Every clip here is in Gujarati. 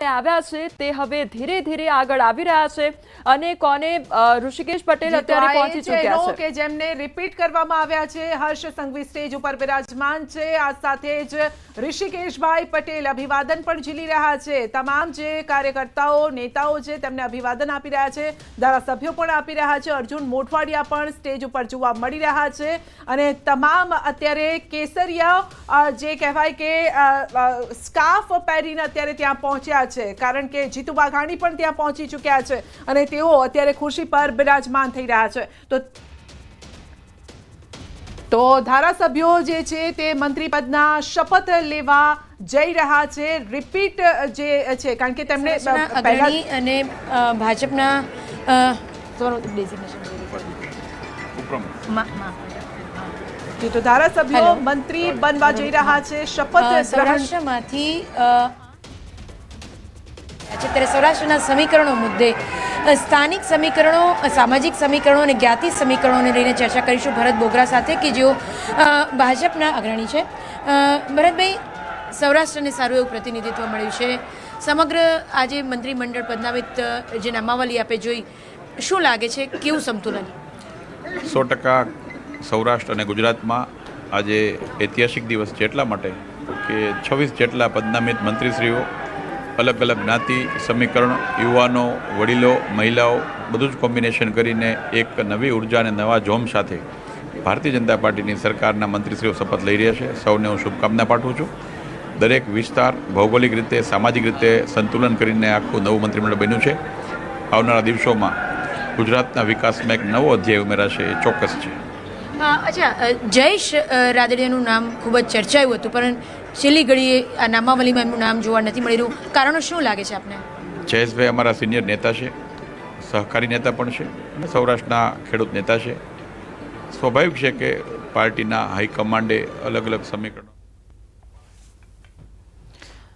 આવ્યા છે તે હવે ધીરે ધીરે આગળ આવી રહ્યા છે અને કોને ઋષિકેશ પટેલ અત્યારે પહોંચી ચૂક્યા છે. કે જેમને રિપીટ કરવામાં આવ્યા છે હર્ષ સંઘવી સ્ટેજ ઉપર બિરાજમાન છે. આ સાથે જ ઋષિકેશભાઈ પટેલ અભિવાદન પણ ઝીલી રહ્યા છે. તમામ જે કાર્યકર્તાઓ નેતાઓ છે તેમને અભિવાદન આપી રહ્યા છે. ધારાસભ્યો પણ આપી રહ્યા છે. અર્જુન મોટવાડિયા પણ સ્ટેજ ઉપર જોવા મળી રહ્યા છે. અને તમામ અત્યારે કેસરિયા જે કહેવાય કે અ, પહેરીને અત્યારે ત્યાં પહોંચ્યા છે કારણ કે જીતુ વાઘાણી પણ ત્યાં પહોંચી ચૂક્યા છે અને તેઓ અત્યારે ખુરશી પર બિરાજમાન થઈ રહ્યા છે. તો તો ધારાસભ્યો જે છે તે મંત્રી પદના શપથ લેવા જઈ રહ્યા છે. રિપીટ જે છે કારણ કે તેમણે અને ભાજપના તો ધારાસભ્યો મંત્રી બનવા જઈ રહ્યા છે. શપથ સૌરાષ્ટ્રમાંથી છે ત્યારે સૌરાષ્ટ્રના સમીકરણો મુદ્દે સ્થાનિક સમીકરણો સામાજિક સમીકરણો અને જ્ઞાતિ સમીકરણોને લઈને ચર્ચા કરીશું ભરત બોગરા સાથે કે જેઓ ભાજપના અગ્રણી છે. ભરતભાઈ, સૌરાષ્ટ્રને સારું એવું પ્રતિનિધિત્વ મળ્યું છે. સમગ્ર આજે મંત્રીમંડળ પદનામિત જે નામાવલી આપે જોઈ, શું લાગે છે? કેવું સંતુલન સો ટકા સૌરાષ્ટ્ર અને ગુજરાતમાં આજે ઐતિહાસિક દિવસ છે એટલા માટે કે છવ્વીસ જેટલા પદનામિત મંત્રીશ્રીઓ અલગ અલગ જ્ઞાતિ, સમીકરણ, યુવાનો, વડીલો, મહિલાઓ, બધું જ કોમ્બિનેશન કરીને એક નવી ઊર્જા અને નવા જોમ સાથે ભારતીય જનતા પાર્ટીની સરકારના મંત્રીશ્રીઓ શપથ લઈ રહ્યા છે. સૌને હું શુભકામના પાઠવું છું. દરેક વિસ્તાર ભૌગોલિક રીતે, સામાજિક રીતે સંતુલન કરીને આખું નવું મંત્રીમંડળ બન્યું છે. આવનારા દિવસોમાં ગુજરાતના વિકાસમાં એક નવો અધ્યાય ઉમેરાશે, એ ચોક્કસ છે. અચ્છા જયેશ રાદડિયાનું નામ ખૂબ જ ચર્ચાયું હતું પરંતુ છેલ્લી ઘડીએ આ નામાવલીમાં એમનું નામ જોવા નથી મળી રહ્યું. કારણો શું લાગે છે આપને? જયેશભાઈ અમારા સિનિયર નેતા છે, સહકારી નેતા પણ છે અને સૌરાષ્ટ્રના ખેડૂત નેતા છે. સ્વાભાવિક છે કે પાર્ટીના હાઈકમાન્ડે અલગ અલગ સમીકરણો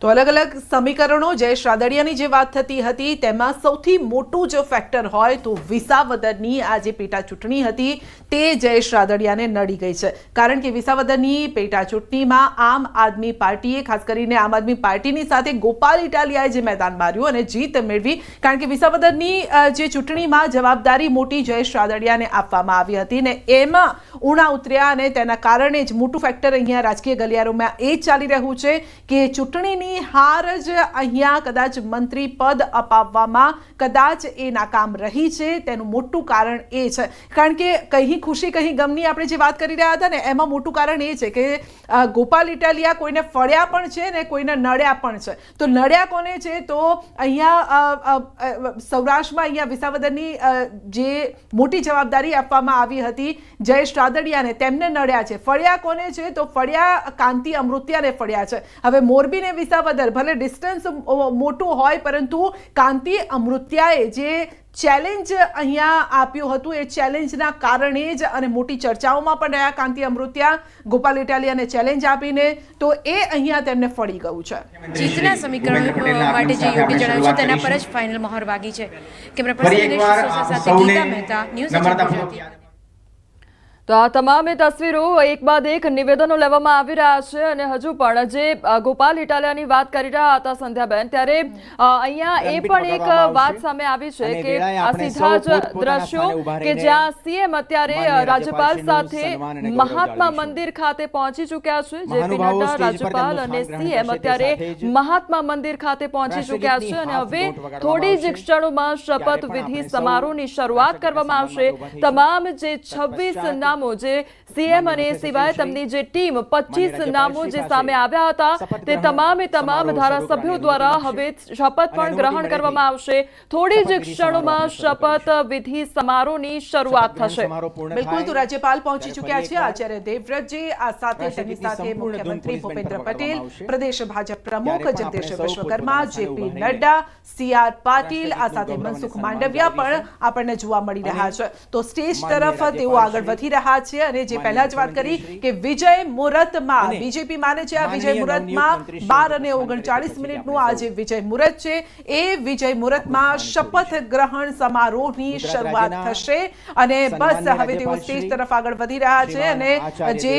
તો અલગ અલગ સમીકરણો જયેશ રાદડિયાની જે વાત થતી હતી, તેમાં સૌથી મોટું જો ફેક્ટર હોય તો વિસાવદરની આ જે પેટા ચૂંટણી હતી, તે જયેશ રાદડિયાને નડી ગઈ છે. કારણ કે વિસાવદરની પેટા ચૂંટણીમાં આમ આદમી પાર્ટીએ, ખાસ કરીને આમ આદમી પાર્ટીની સાથે ગોપાલ ઇટાલિયાએ જે મેદાન માર્યું અને જીત મેળવી, કારણ કે વિસાવદરની જે ચૂંટણીમાં જવાબદારી મોટી જયેશ રાદડિયાને આપવામાં આવી હતી ને એમાં ઉણા ઉતર્યા અને તેના કારણે જ મોટું ફેક્ટર અહીંયા રાજકીય ગલિયારોમાં એ ચાલી રહ્યું છે કે ચૂંટણીની હાર જ અહીંયા કદાચ મંત્રી પદ અપાવવામાં કદાચ એ નાકામ રહી છે. તેનું મોટું કારણ એ છે. કારણ કે કહી ખુશી કહી ગમની આપણે જે વાત કરી રહ્યા હતા ને, એમાં મોટું કારણ એ છે કે ગોપાલ ઇટાલિયા કોઈને ફળ્યા પણ છે ને કોઈને નડ્યા પણ છે. તો નડ્યા કોને છે? તો અહીંયા સૌરાષ્ટ્રમાં અહીંયા વિસાવદરની જે મોટી જવાબદારી આપવામાં આવી હતી જયેશ રાદડિયાને તેમને નડ્યા છે. ફળ્યા કોને છે? તો ફળ્યા કાંતિ અમૃત્યાને ફળ્યા છે. હવે મોરબી ને વિસાવદર ભલે ડિસ્ટન્સ મોટું હોય પરંતુ કાંતિ અમૃત્યાએ જે ચેલેન્જ અહીંયા આપ્યું હતું એ ચેલેન્જના કારણે જ અને મોટી ચર્ચાઓમાં પણ રહ્યા કાંતિ અમૃત્યા ગોપાલ ઇટાલિયાને ચેલેન્જ આપીને તો એ અહીંયા તેમને ફળી ગયું છે. જીતના સમીકરણ માટે જે યોગ્ય જણાવ્યું છે તેના પર જ ફાઇનલ મહોર વાગી છે. કેમેરા પર્સન સૌને ગીતા મહેતા ન્યૂઝ તો આ તમામ તસવીરો એક બાદ એક નિવેદનો લેવામાં આવી રહ્યા છે અને હજુ પણ જે ગોપાલ ઇટાલિયાની વાત કરી રહ્યા હતા સંધ્યાબેન ત્યારે અહીંયા એ પણ એક વાત સામે આવી છે કે આ સીધા જ દ્રશ્યો કે જ્યાં સીએમ અત્યારે રાજ્યપાલ સાથે મહાત્મા મંદિર ખાતે પહોંચી ચૂક્યા છે જેપી નડ્ડા રાજ્યપાલ અને સીએમ અત્યારે મહાત્મા મંદિર ખાતે પહોંચી ચૂક્યા છે અને હવે થોડી જ ક્ષણોમાં. શપથ વિધિ આપણે સૌ સમારોહની શરૂઆત કરવામાં આવશે. તમામ જે છવ્વીસ નામો જે સીએમ અને સિવાય તેમની જે ટીમ પચીસ નામો જે સામે આવ્યા હતા તે તમામે તમામ ધારાસભ્યો દ્વારા હવે શપથ પણ ગ્રહણ કરવામાં આવશે. થોડી જ ક્ષણોમાં શપથ વિધિ સમારોહની શરૂઆત થશે. બિલકુલ તો રાજ્યપાલ પહોંચી ચૂક્યા છે. આચાર્ય દેવવ્રતજી આ સાથે તેની સાથે મુખ્યમંત્રી ભૂપેન્દ્ર પટેલ પ્રદેશ ભાજપ પ્રમુખ Jagdish Vishwakarma JP Nadda C R Patil આ સાથે મનસુખ માંડવિયા પણ આપણને જોવા મળી રહ્યા છે. તો સ્ટેજ તરફ તેઓ આગળ વધી રહ્યા છે અને જે પહેલા જ વાત કરી કે વિજય મુહૂર્તમાં બીજેપી માને છે આ વિજય મુહૂર્તમાં બાર અને ઓગણચાળીસ મિનિટનું આ જે વિજય મુહૂર્ત છે. એ વિજય મુહૂર્તમાં શપથ ગ્રહણ સમારોહની શરૂઆત થશે અને બસ હવે તેઓ સ્ટેજ તરફ આગળ વધી રહ્યા છે અને જે.